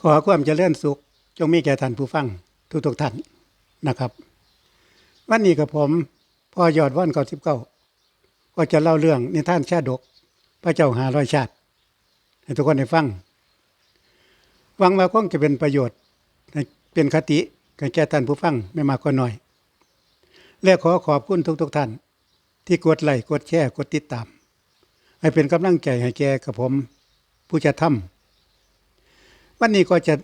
ขอความเจริญสุข จงมีแก่ท่านผู้ฟังทุกทุกท่านนะครับ วันนี้กับผมพ่อยอดว่อนเก้าสิบเก้าก็จะเล่าเรื่องนิทานชาดก พระเจ้าหาร้อยชาติ ให้ทุกคนได้ฟังหวังว่าคงจะเป็นประโยชน์เป็นคติแก่ท่านผู้ฟังไม่มากก็น้อย และขอขอบคุณทุกๆทท่าน ที่กดไลค์กดแชร์กดติดตาม ให้เป็นกำลังใจให้แก่กับผม ผู้จะทำ วันนี้ก็จะ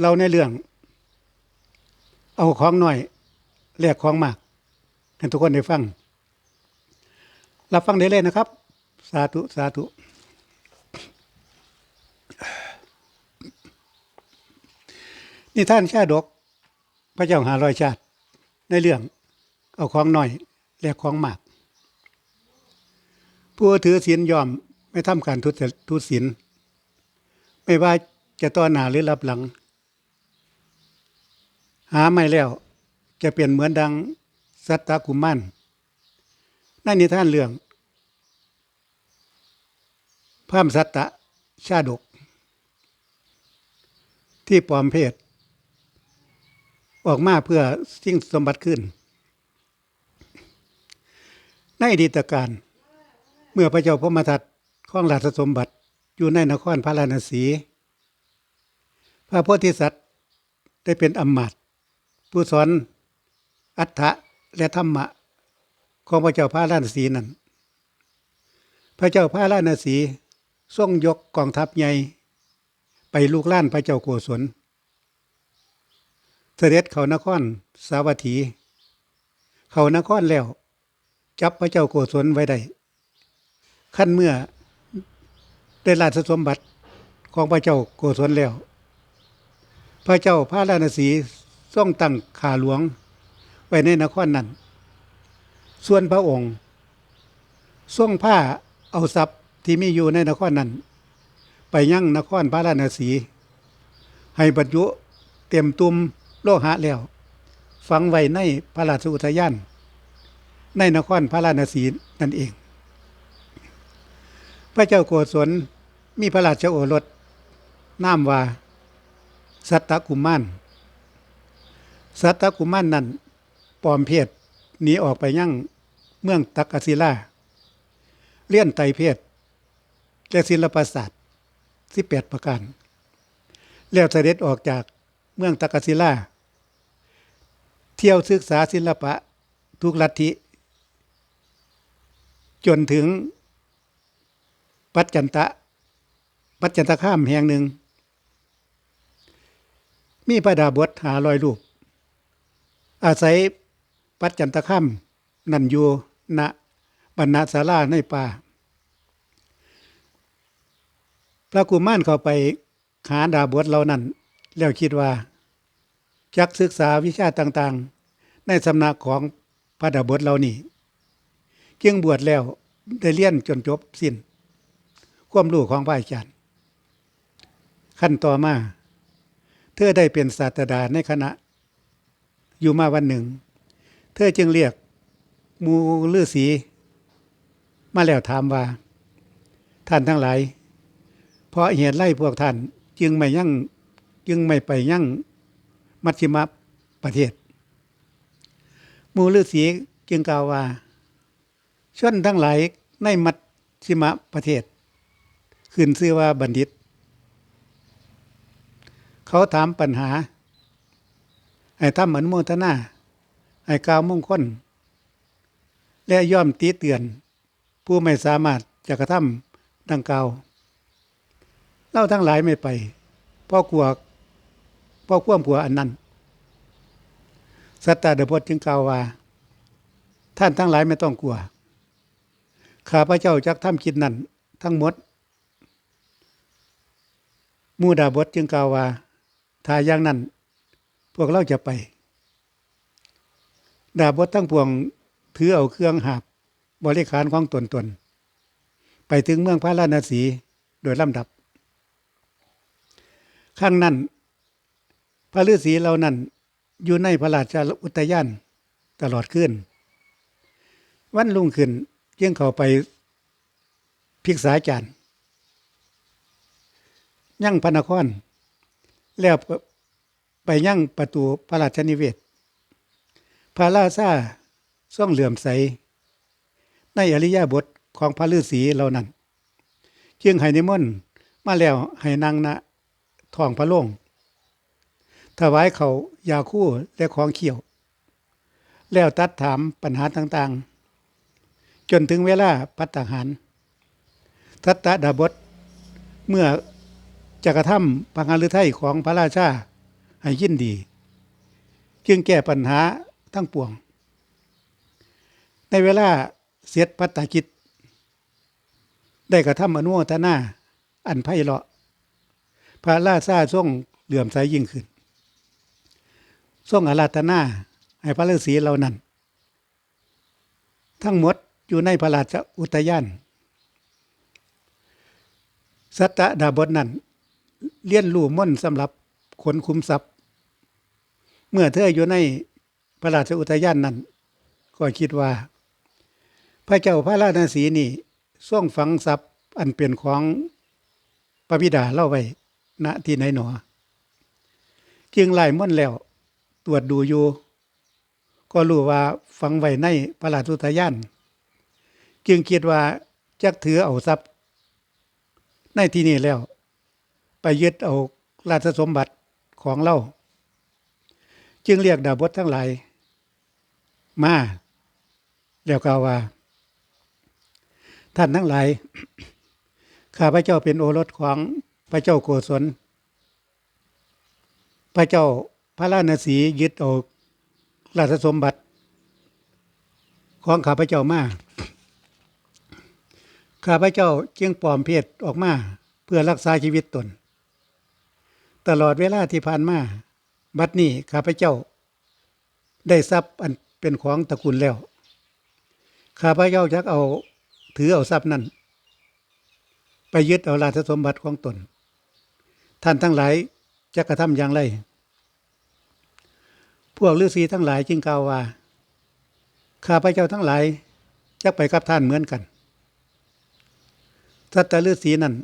เล่าในเรื่อง เอาของหน่อยแลกของมากให้ทุกคนได้ฟัง รับฟังได้เลยนะครับ สาธุ สาธุ นี่ท่านชาดก พระเจ้าหารอยชาติ ในเรื่อง เอาของหน่อยแลกของมาก ผู้ถือศีลยอมไม่ทำการทุจทุศีลไม่ว่า จะต่อนหน้าหรือรับหลัง หาไม่แล้ว จะเปลี่ยนเหมือนดังสัตตกุมมันในนิท่านเรื่องพระมสัตตะชาดก ที่ปลอมเพศ ออกมาเพื่อสิ่งสมบัติขึ้น ในอดีตการเมื่อพระเจ้าพมทัตข้องราชสมบัติอยู่ในนครพระราณสี พระโพธิสัตว์ได้เป็นอำมาตผู้สอนอัฏฐะและธรรมะ ของพระเจ้าพระราณสีนั้น พระเจ้าพระราณสีทรงยกกองทัพใหญ่ไปลูกล้านพระเจ้าโกศลเสด็จเขานครสาวัตถี เขานครแล้ว จับพระเจ้าโกศลไว้ได้ขั้นเมื่อได้ราชสมบัติของพระเจ้าโกศลแล้ว พระเจ้าพระราณสีทรงตั้งขาหลวง ไว้ในนครนั้น ส่วนพระองค์ทรงผ้าเอาทรัพย์ที่มีอยู่ในนครนั้น ไปยั่งนครพระราณสีให้บรรจุเต็มตุมโลหะแล้วฝังไว้ในพระราชอุทยานในนครพระราณสีนั่นเอง พระเจ้าโกศลมีพระราชโอรสนามว่า สัตตกุมารสัตตกุมารนนั้นปลอมเพศหนีออกไปยั่งเมืองตักกศิลาเลี่ยนไตเพศและศิลปศาสตร์สิบแปดประการ แล้วเสด็จออกจากเมืองตักกศิลาเที่ยวศึกษาศิลปะทุกลัทธิ จนถึงปัจจันตะ ปัจจันตข้ามแห่งหนึ่ง มีพระดาบทหาลอยรูป อาศัยปัจจันตข้ามนันอยู่ณบรรณศาลาในป่า พระกุมารเข้าไปหาดาบทเหล่านั้น แล้วคิดว่าจักศึกษาวิชาต่างๆ ในสำนักของพระดาบทเหล่านี้เกี่ยงบวชแล้วได้เรียนจนจบสิ้น ความรู้ของพระอาจารย์ ขั้นต่อมา เธอได้เป็นศาสตราจารย์ในคณะ อยู่มาวันหนึ่ง เธอจึงเรียกมูลือสีมาแล้วถามว่า ท่านทั้งหลาย เพราะเหตุไล่พวกท่านจึงไม่ยั่งจึงไม่ไปยั่งมัชชิมประเทศ มูลือสีจึงกล่าวว่าชนทั้งหลายในมัชชิมประเทศ ขึ้นชื่อว่าบัณฑิต เขาถามปัญหา ให้ทำเหมือนโมทนาให้กล่าวมงคลและย่อมตีเตือน ผู้ไม่สามารถจะกระทำดังกล่าวเล่าทั้งหลายไม่ไปพราะกลัวพราะควมกลัวอันนั้น สัตตาเดพจน์จึงกล่าวว่า ท่านทั้งหลายไม่ต้องกลัว ข้าพระเจ้าจักทำกิจนั้น ทั้งหมดมูดาบทจึงกล่าวว่า ถ้าอย่างนั้น พวกเราจะไป ดาบททั้งปวงถือเอาเครื่องหาบบริขารของตนตน ไปถึงเมืองพระราณสีโดยลำดับ ข้างนั้น พระฤาษีเหล่านั้นอยู่ในพระราชอุทยานตลอดคืนวันรุ่งขึ้นยังเข้าไปพิกษาจารย์ยั่งพระนคร แล้วไปยั่งประตูพระราชนิเวศ พระราชาทรงเหลื่อมใส ในอริยบทของพระฤาษีเหล่านั้นจึงให้นิมนต์มาแล้วให้นางณท้องพระโลงถวายเขายาคู่และของเขียว แล้วตัดถามปัญหาต่างๆ จนถึงเวลาพัตตาหาร ทัตตะดาบทเมื่อ จะกระทำพังหฤทัยของพระราชาให้ยินดี จึงแก้ปัญหาทั้งปวง ในเวลาเสียดพัตตกิจ ได้กระทำอนุโมทนา อันไพเราะ พระราชาทรงเหลื่อมใสยิ่งขึ้นทรงอาราธนาให้พระฤาษีเหล่านั้น ทั้งหมดอยู่ในพระราชอุทยานสัตตดาบทนั้น เลี้ยนรู้ม่อนสำหรับขนคุมทรัพย์ เมื่อเธออยู่ในพระราชอุทยานนั้น ก็คิดว่า พระเจ้าพระราชสีนี่ทรงฝังทรัพย์อันเป็นของพระบิดาเล่าไว้ณที่ไหนหนอ จึงไล่ม่อนแล้ว ตรวจดูอยู่ ก็รู้ว่าฝังไว้ในพระราชอุทยาน จึงคิดว่าจักถือเอาทรัพย์ ในที่นี้แล้ว ไปยึดเอาราชสมบัติของเราจึงเรียกดาบททั้งหลาย มาแล้วกล่าวว่า ท่านทั้งหลาย ข้าพระเจ้าเป็นโอรสของพระเจ้าโกศลพระเจ้าพระราชสียึดเอาราชสมบัติ ของข้าพระเจ้ามาข้าพระเจ้าจึงปลอมเพศออกมา เพื่อรักษาชีวิตตน ตลอดเวลาที่ผ่านมาบัดนี้ข้าพเจ้า ได้ทรัพย์อันเป็นของตระกูลแล้ว ข้าพเจ้าจักเอาถือเอาทรัพย์นั้น ไปยึดเอาราชสมบัติของตน ท่านทั้งหลายจะกระทำอย่างไร พวกฤาษีทั้งหลายจึงกล่าวว่า ข้าพเจ้าทั้งหลายจะไปกับท่านเหมือนกันสัตตฤาษีนั้น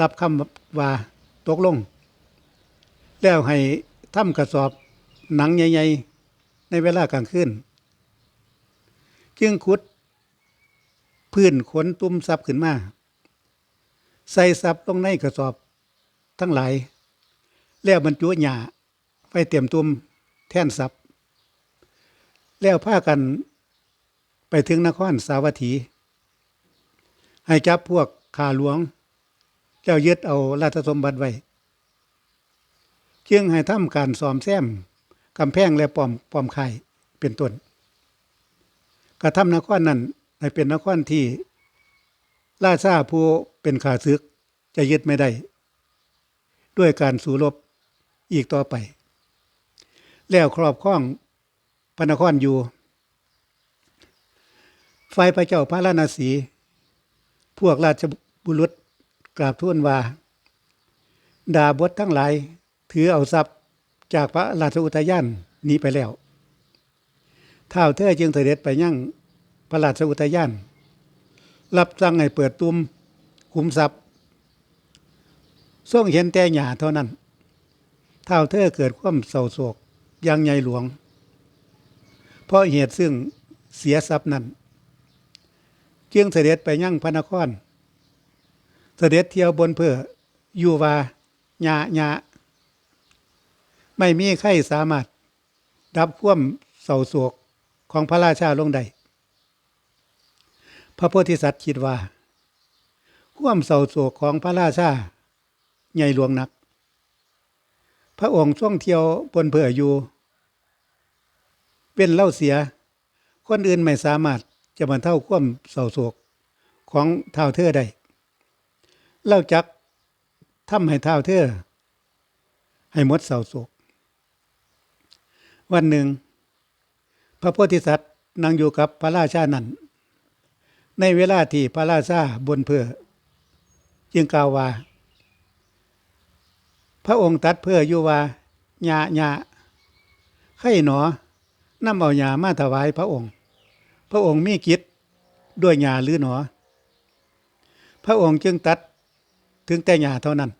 รับคำว่าตกลง แล้วให้ทำกระสอบหนังใหญ่ๆในเวลากลางคืนจึงขุด พื้นขนตุ้มซับขึ้นมา ใส่ซับลงในกระสอบทั้งหลาย แล้วบรรจุหญ้าไปเตรียมตุ้มแท่นซับแล้วพากันไปถึงนครสาวัตถี ให้จับพวกข่าหลวง แล้วยึดเอาราชสมบัติไว้ จึงให้ทำการสอมแซมกำแพงและป้อมป้อมไข่เป็นต้นกระทำนครนั้นให้เป็นนครที่ราชาผู้เป็นขาซึกจะยึดไม่ได้ ด้วยการสู้รบอีกต่อไป แล้วครอบครองพระนครอยู่ไฟพระเจ้าพระราณสี พวกราชบุรุษกราบทูลว่า ดาบททั้งหลาย ถือเอาทรัพย์จากพระราชอุทยานหนี้ไปแล้วท้าวเธอจึงเสด็จไปยังพระราชอุทยาน รับสั่งให้เปิดตุ้มคุมทรัพย์ทรงเห็นแต่หญ้าเท่านั้นท้าวเธอเกิดความเศร้าโศกย่างใหญ่หลวง เพราะเหตุซึ่งเสียทรัพย์นั้นจึงเสด็จไปยังพระนคร เสด็จเที่ยวบนเพื่ออยู่ว่าหญ้าหญ้า ไม่มีใครสามารถดับความเศร้าโศกของพระราชาลงได้พระโพธิสัตว์คิดว่าความเศร้าโศกของพระราชาใหญ่หลวงนัก พระองค์ท่องเที่ยวบนเพื่ออยู่เป็นเล่าเสีย คนอื่นไม่สามารถจะบรรเทาความเศร้าโศกของเท้าเธอได้เล่าจักทำให้เท้าเธอให้หมดเศร้าโศก วันหนึ่ง พระโพธิสัตว์นั่งอยู่กับพระราชานั้น ในเวลาที่พระราชาบนเพื่อ จึงกล่าวว่า พระองค์ตัดเพื่ออยู่ว่าหญ้าหญ้าไข่หนอนำเอาหญ้ามาถวายพระองค์ พระองค์มีกิจด้วยหญ้าหรือหนอ พระองค์จึงตัดถึงแต่หญ้าเท่านั้น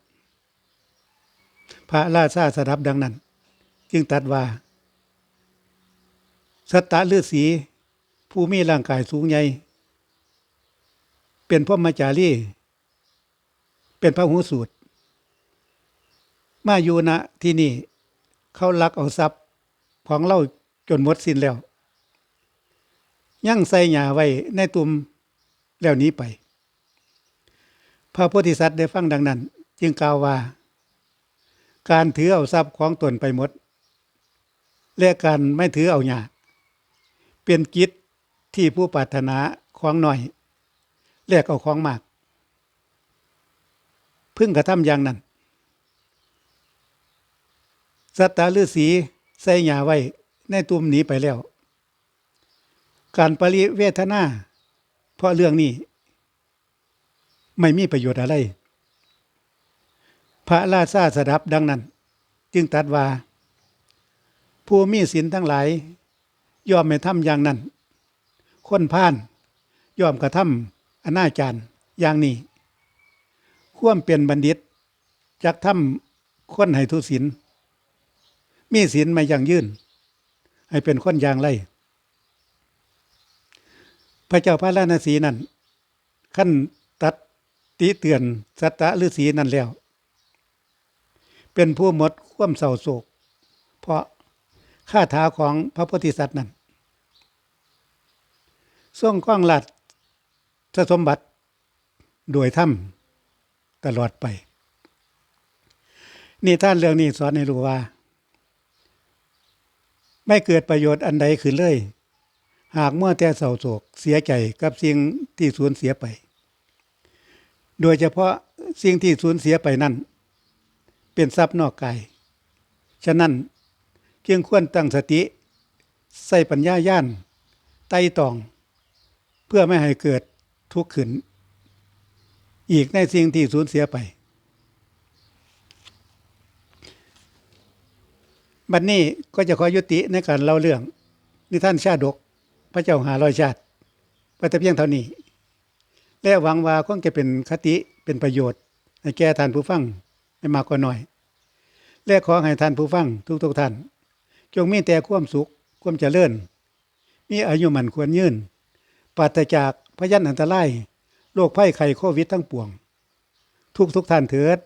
พระราชาสดับดังนั้น จึงตัดว่า สัตตะฤาษีผู้มีร่างกายสูงใหญ่ เป็นพรหมาจารีเป็นพระหูสูตร มาอยู่ณที่นี่เขาลักเอาทรัพย์ของเราจนหมดสิ้นแล้ว ยังใส่หญ้าไว้ในตุมแล้วนี้ไป พระโพธิสัตว์ได้ฟังดังนั้น จึงกล่าวว่า การถือเอาทรัพย์ของตนไปหมด และการไม่ถือเอาหญ้า เป็นกิจที่ผู้ปรารถนาของหน้อยแลกเอาของมาก พึ่งกระทำอย่างนั้น สัตตาฤาษีใส่หญ้าไว้ในตุ่มหนีไปแล้ว การปริเวทนา เพราะเรื่องนี้ ไม่มีประโยชน์อะไร พระราชาสดับดังนั้น จึงตรัดว่า ผู้มีศีลทั้งหลาย ยอมไม่ทำอย่างนั้น คนพานยอมกระทำอนาจารอย่างนี้ควมเป็นบัณฑิตจักทำคนให้ทุศีลมีศีลไม่ยั่งยืนให้เป็นคนอย่างไรพระเจ้าพระราณสีนั้นขั้นตัดติเตือนสัตตะฤาษีนั่นแล้ว เป็นผู้หมดความเศร้าโศก เพราะข้าถาของพระโพธิสัตว์นั้น ทรงก้องหลัดสมบัติโดยถ้ำตลอดไป นี่ท่านเรื่องนี้สอนให้รู้ว่า ไม่เกิดประโยชน์อันใดขึ้นเลย หากเมื่อแต่เศร้าโศกเสียใจกับสิ่งที่สูญเสียไป โดยเฉพาะสิ่งที่สูญเสียไปนั่นเป็นทรัพย์นอกกาย ฉะนั้นเพียงควรตั้งสติ ใส่ปัญญาย่านไต่ตอง เพื่อไม่ให้เกิดทุกข์ขึ้น อีกในสิ่งที่สูญเสียไป บัดนนี้ก็จะขอยุติในการเล่าเรื่องนิท่านชาดก พระเจ้าหาร้อยชาติไปแต่เพียงเท่านี้ และหวังว่าคงจะเป็นคติเป็นประโยชน์ให้แก่ท่านผู้ฟังให้มากกว่าน้อยและขอให้ท่านผู้ฟังทุกๆทท่าน จงมีแต่ความสุขความเจริญมีอายุมันควรยืน ปราศจากพยันอันตรายโรคไข้ไข้โควิดทั้งปวง ทุกทุกท่านเถิด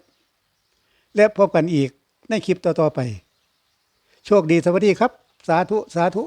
และพบกันอีกในคลิปต่อๆไป โชคดีสวัสดีครับ สาธุ สาธุ